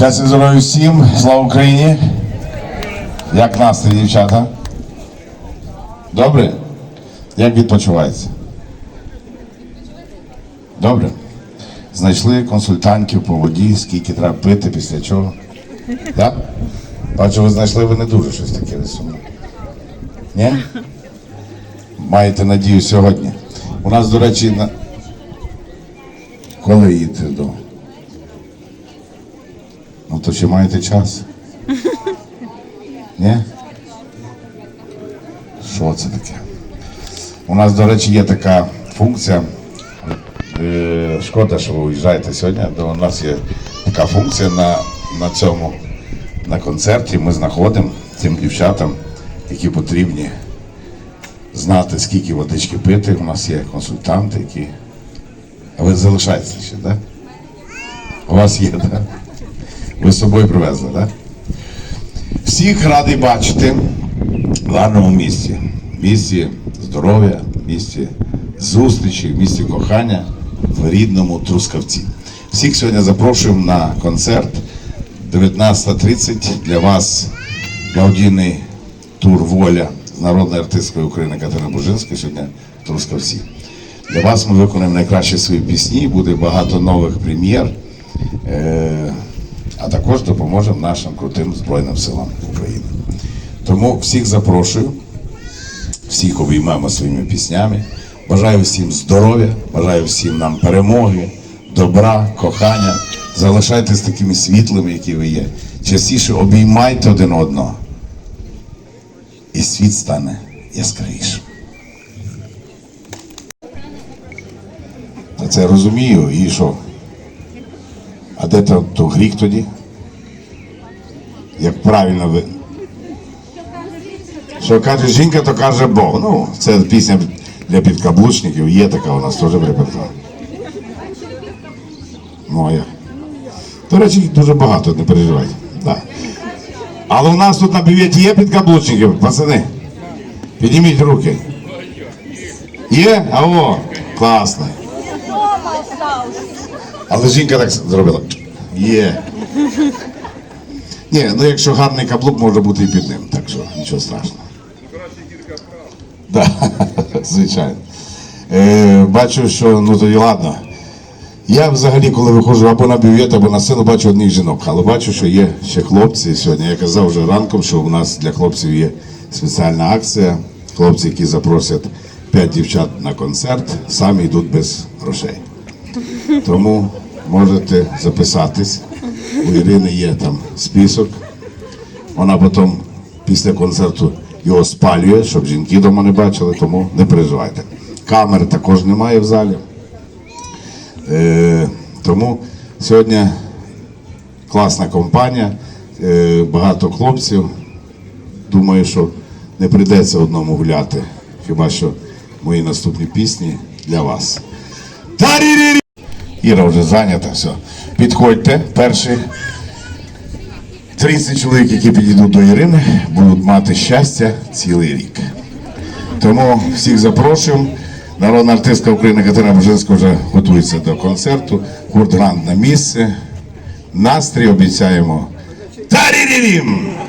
Щастя здоров'я всім, слава Україні! Як настрій, дівчата? Добре? Як відпочивається? Добре. Знайшли консультантів по воді, скільки треба пити, після чого. Так? Бачу, ви знайшли, ви не дуже щось таке висумне. Ні? Маєте надію сьогодні. У нас, до речі, на... коли їдете додому? Ну то чи маєте час? Ні? Що це таке? У нас, до речі, є така функція. Е, Шкода, що ви уїжджаєте сьогодні. бо У нас є така функція на, на цьому на концерті. Ми знаходимо тим дівчатам, які потрібні знати, скільки водички пити. У нас є консультанти, які. А ви залишаєтеся ще, так? Да? У вас є, так? Да? Ви з собою привезли, так? Всіх радий бачити в гарному місці. Місці здоров'я, місці зустрічі, місці кохання в рідному Трускавці. Всіх сьогодні запрошуємо на концерт 19.30 для вас благодійний тур Воля з народної артисткою України Катерини Бужинської сьогодні Трускавці. Для вас ми виконаємо найкращі свої пісні, буде багато нових прем'єр. А також допоможемо нашим крутим Збройним силам України. Тому всіх запрошую, всіх обіймаємо своїми піснями. Бажаю всім здоров'я, бажаю всім нам перемоги, добра, кохання. Залишайтесь такими світлими, які ви є. Частіше обіймайте один одного. І світ стане яскравішим. Це розумію, і що? А де то, то гріх тоді? Як правильно ви. Що каже жінка, то каже Бог. Ну, це пісня для підкаблучників, є така у нас теж в. Ну. До речі, дуже багато, не переживайте. Да. Але у нас тут на бюветі є підкаблучники, пацани. Підніміть руки. Є? А о, класно. Але жінка так зробила. Є. Ні, ну якщо гарний каблук, може бути і під ним, так що нічого страшного. Да, звичайно. Е, бачу, що ну тоді ладно. Я взагалі, коли виходжу або на бювет, або на сцену, бачу одних жінок, але бачу, що є ще хлопці сьогодні. Я казав вже ранком, що у нас для хлопців є спеціальна акція. Хлопці, які запросять 5 дівчат на концерт, самі йдуть без грошей. Тому можете записатись. У Ірини є там список. Вона потім після концерту його спалює, щоб жінки вдома не бачили, тому не переживайте. Камери також немає в залі. Е, тому сьогодні класна компанія, е, багато хлопців. Думаю, що не прийдеться одному гуляти. Хіба що мої наступні пісні для вас. Іра вже зайнята, все. Підходьте, перші 30 чоловік, які підійдуть до Ірини, будуть мати щастя цілий рік. Тому всіх запрошуємо. Народна артистка України Катерина Божинська вже готується до концерту. Гурт грант на місце. Настрій обіцяємо. Тарі-рі-рім!